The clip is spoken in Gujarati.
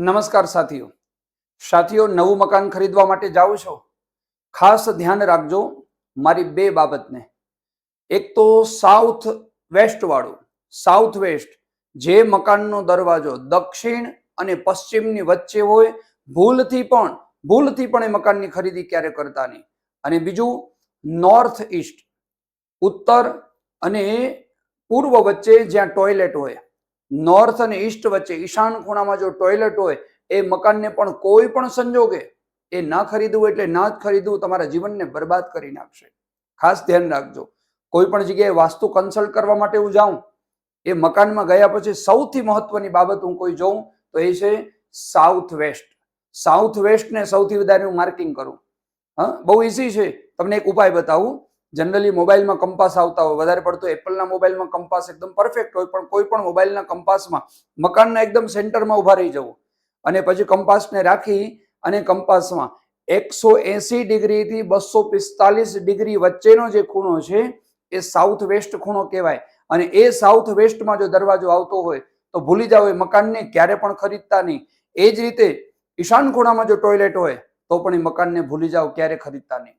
નમસ્કાર સાથીઓ. સાથીઓ, નવું મકાન ખરીદવા માટે જાઓ છો? ખાસ ધ્યાન રાખજો મારી બે બાબતને. એક તો સાઉથ વેસ્ટવાળું સાઉથ વેસ્ટ જે મકાનનો દરવાજો દક્ષિણ અને પશ્ચિમની વચ્ચે હોય, ભૂલથી પણ ભૂલથી પણ એ મકાનની ખરીદી ક્યારે કરતા નહીં. અને બીજું નોર્થ ઈસ્ટ ઉત્તર અને પૂર્વ વચ્ચે જ્યાં ટોયલેટ હોય નોર્થ અને ઈસ્ટ વચ્ચે ઈશાન ખૂણામાં જો ટોયલેટ હોય, એ મકાનને પણ કોઈ પણ સંજોગે એ ના ખરીદવું એટલે ના જ ખરીદવું તમારા જીવનને બરબાદ કરી નાખશે. ખાસ ધ્યાન રાખજો. કોઈ પણ જગ્યાએ વાસ્તુ કન્સલ્ટ કરવા માટે હું જાઉં, એ મકાનમાં ગયા પછી સૌથી મહત્વની બાબત હું કોઈ જોઉં, તો એ છે સાઉથ વેસ્ટ સાઉથ વેસ્ટને સૌથી વધારે હું માર્કિંગ કરું. હા, બહુ ઇઝી છે. તમને એક ઉપાય બતાવું. જનરલી મોબાઈલમાં કંપાસ આવતા હોય. વધારે પડતો એપલના મોબાઈલમાં કંપાસ એકદમ પરફેક્ટ હોય, પણ કોઈ પણ મોબાઈલના કંપાસમાં મકાનના એકદમ સેન્ટરમાં ઊભા રહી જવું. અને પછી કંપાસને રાખી અને કંપાસમાં એકસો એસી ડિગ્રીથી બસો પિસ્તાલીસ ડિગ્રી વચ્ચેનો જે ખૂણો છે, એ સાઉથ વેસ્ટ ખૂણો કહેવાય. અને એ સાઉથ વેસ્ટમાં જો દરવાજો આવતો હોય, તો ભૂલી જાઓ, એ મકાનને ક્યારે પણ ખરીદતા નહીં. એ જ રીતે ઈશાન ખૂણામાં જો ટોયલેટ હોય, તો પણ એ મકાનને ભૂલી જાઓ, ક્યારે ખરીદતા નહીં.